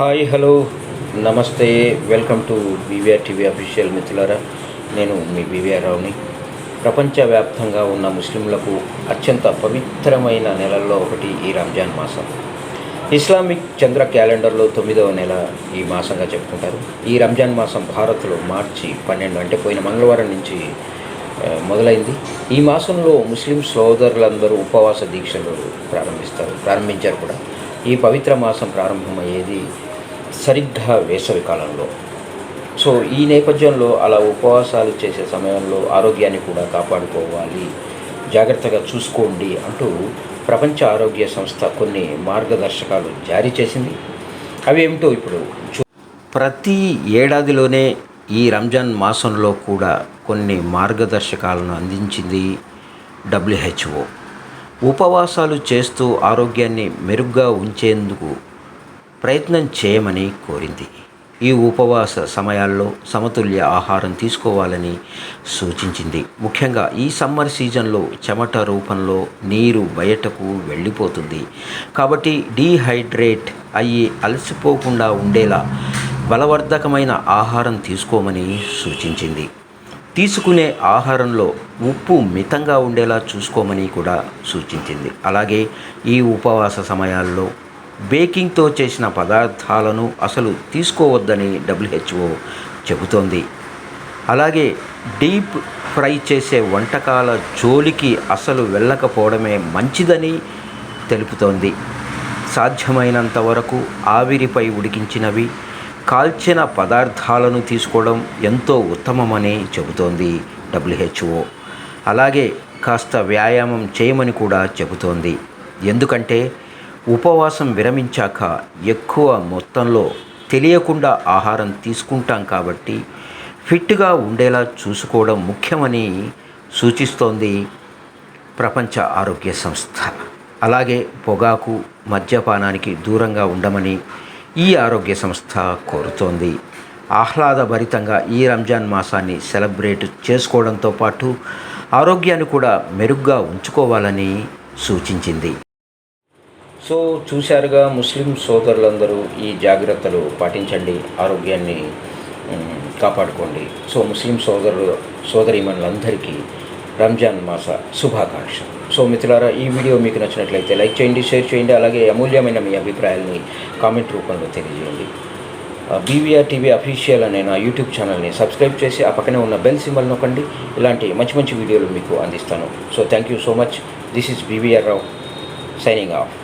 Hi hello నమస్తే welcome to BVR TV official మిత్రులారా. నేను మీ బీవీఆర్ రావుని. ప్రపంచవ్యాప్తంగా ఉన్న ముస్లింలకు అత్యంత పవిత్రమైన నెలల్లో ఒకటి ఈ రంజాన్ మాసం. ఇస్లామిక్ చంద్ర క్యాలెండర్లో తొమ్మిదవ నెల ఈ మాసంగా చెప్పుకుంటారు. ఈ రంజాన్ మాసం భారత్లో మార్చి పన్నెండు అంటే పోయిన మంగళవారం నుంచి మొదలైంది. ఈ మాసంలో ముస్లిం సోదరులందరూ ఉపవాస దీక్షలు ప్రారంభిస్తారు ప్రారంభించారు కూడా. ఈ పవిత్ర మాసం ప్రారంభమయ్యేది సరిగ్గా వేసవి కాలంలో. సో ఈ నేపథ్యంలో అలా ఉపవాసాలు చేసే సమయంలో ఆరోగ్యాన్ని కూడా కాపాడుకోవాలి. జాగ్రత్తగా చూసుకోండి అంటూ ప్రపంచ ఆరోగ్య సంస్థ కొన్ని మార్గదర్శకాలు జారీ చేసింది. అవేమిటో ఇప్పుడు ప్రతి ఏడాదిలోనే ఈ రంజాన్ మాసంలో కూడా కొన్ని మార్గదర్శకాలను అందించింది డబ్ల్యూహెచ్ఓ ఉపవాసాలు చేస్తూ ఆరోగ్యాన్ని మెరుగ్గా ఉంచేందుకు ప్రయత్నం చేయమని కోరింది. ఈ ఉపవాస సమయాల్లో సమతుల్య ఆహారం తీసుకోవాలని సూచించింది. ముఖ్యంగా ఈ సమ్మర్ సీజన్లో చెమట రూపంలో నీరు బయటకు వెళ్ళిపోతుంది. కాబట్టి డీహైడ్రేట్ అయ్యి అలసిపోకుండా ఉండేలా బలవర్ధకమైన ఆహారం తీసుకోమని సూచించింది. తీసుకునే ఆహారంలో ఉప్పు మితంగా ఉండేలా చూసుకోమని కూడా సూచించింది. అలాగే ఈ ఉపవాస సమయాల్లో బేకింగ్తో చేసిన పదార్థాలను అసలు తీసుకోవద్దని డబ్ల్యూహెచ్ఓ చెబుతోంది. అలాగే డీప్ ఫ్రై చేసే వంటకాల జోలికి అసలు వెళ్ళకపోవడమే మంచిదని తెలుపుతోంది. సాధ్యమైనంత వరకు ఆవిరిపై ఉడికించినవి కాల్చిన పదార్థాలను తీసుకోవడం ఎంతో ఉత్తమమని చెబుతోంది డబ్ల్యూహెచ్ఓ. అలాగే కాస్త వ్యాయామం చేయమని కూడా చెబుతోంది. ఎందుకంటే ఉపవాసం విరమించాక ఎక్కువ మొత్తంలో తెలియకుండా ఆహారం తీసుకుంటాం కాబట్టి ఫిట్గా ఉండేలా చూసుకోవడం ముఖ్యమని సూచిస్తోంది ప్రపంచ ఆరోగ్య సంస్థ. అలాగే పొగాకు మద్యపానానికి దూరంగా ఉండమని ఈ ఆరోగ్య సంస్థ కోరుతోంది. ఆహ్లాదభరితంగా ఈ రంజాన్ మాసాన్ని సెలబ్రేట్ చేసుకోవడంతో పాటు ఆరోగ్యాన్ని కూడా మెరుగ్గా ఉంచుకోవాలని సూచించింది. సో చూశారుగా ముస్లిం సోదరులందరూ ఈ జాగ్రత్తలు పాటించండి ఆరోగ్యాన్ని కాపాడుకోండి. సో ముస్లిం సోదరులు సోదరీమణులందరికీ రంజాన్ మాస శుభాకాంక్షలు. సో మిత్రులారా ఈ వీడియో మీకు నచ్చినట్లయితే లైక్ చేయండి షేర్ చేయండి అలాగే అమూల్యమైన మీ అభిప్రాయాల్ని కామెంట్ రూపంలో తెలియజేయండి. బీవీఆర్ టీవీ అఫీషియల్ అనే నా యూట్యూబ్ ఛానల్ని సబ్స్క్రైబ్ చేసి ఆ పక్కనే ఉన్న బెల్ సింబల్ నొక్కండి. ఇలాంటి మంచి మంచి వీడియోలు మీకు అందిస్తాను. So thank you so much. This is BVR Rao signing off.